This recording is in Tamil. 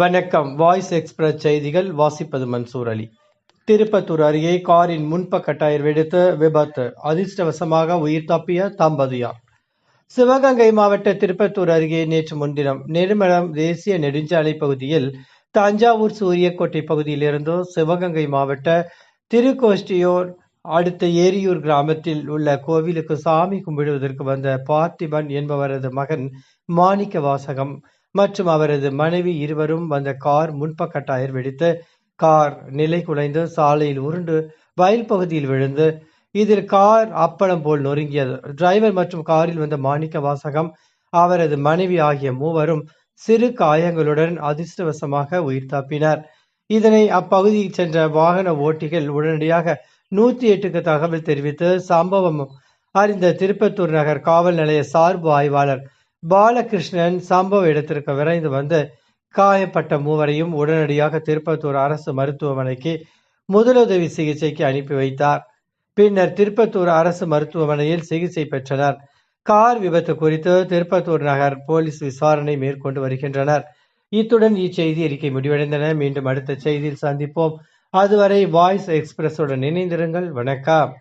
வணக்கம். வாய்ஸ் எக்ஸ்பிரஸ் செய்திகள் வாசிப்பது மன்சூர் அலி. திருப்பத்தூர் அருகே காரின் முன்பக்க டயர் வெடித்து விபத்து. அதிர்ஷ்டவசமாக உயிர் தப்பிய தம்பதியார் சிவகங்கை மாவட்ட திருப்பத்தூர் அருகே நேற்று முன்தினம் நெடுமலம் தேசிய நெடுஞ்சாலை பகுதியில் தஞ்சாவூர் சூரியக்கோட்டை பகுதியிலிருந்து சிவகங்கை மாவட்ட திருக்கோஷ்டியோர் அடுத்த ஏரியூர் கிராமத்தில் உள்ள கோவிலுக்கு சாமி கும்பிடுவதற்கு வந்த பார்த்திபன் என்பவரது மகன் மாணிக்க வாசகம் மற்றும் அவரது மனைவி இருவரும் வந்த கார் முன்பக்க டயர் வெடித்து கார் நிலை குலைந்து சாலையில் உருண்டு வயல் பகுதியில் விழுந்து இதில் கார் அப்பளம் போல் நொறுங்கியது. டிரைவர் மற்றும் காரில் வந்த மாணிக்க வாசகம் அவரது மனைவி ஆகிய மூவரும் சிறு காயங்களுடன் அதிர்ஷ்டவசமாக உயிர் தப்பினர். இதனை அப்பகுதியில் சென்ற வாகன ஓட்டிகள் உடனடியாக நூத்தி எட்டுக்கு தகவல் தெரிவித்து சம்பவம் அறிந்த திருப்பத்தூர் நகர் காவல் நிலைய சார்பு ஆய்வாளர் பாலகிருஷ்ணன் சம்பவ இடத்திற்கு விரைந்து வந்து காயப்பட்ட மூவரையும் உடனடியாக திருப்பத்தூர் அரசு மருத்துவமனைக்கு முதலுதவி சிகிச்சைக்கு அனுப்பி வைத்தார். பின்னர் திருப்பத்தூர் அரசு மருத்துவமனையில் சிகிச்சை பெற்றனர். கார் விபத்து குறித்து திருப்பத்தூர் நகர் போலீஸ் விசாரணை மேற்கொண்டு வருகின்றனர். இத்துடன் இச்செய்தி அறிக்கை முடிவடைந்தன. மீண்டும் அடுத்த செய்தியில் சந்திப்போம். அதுவரை வாய்ஸ் எக்ஸ்பிரஸுடன் இணைந்திருங்கள். வணக்கம்.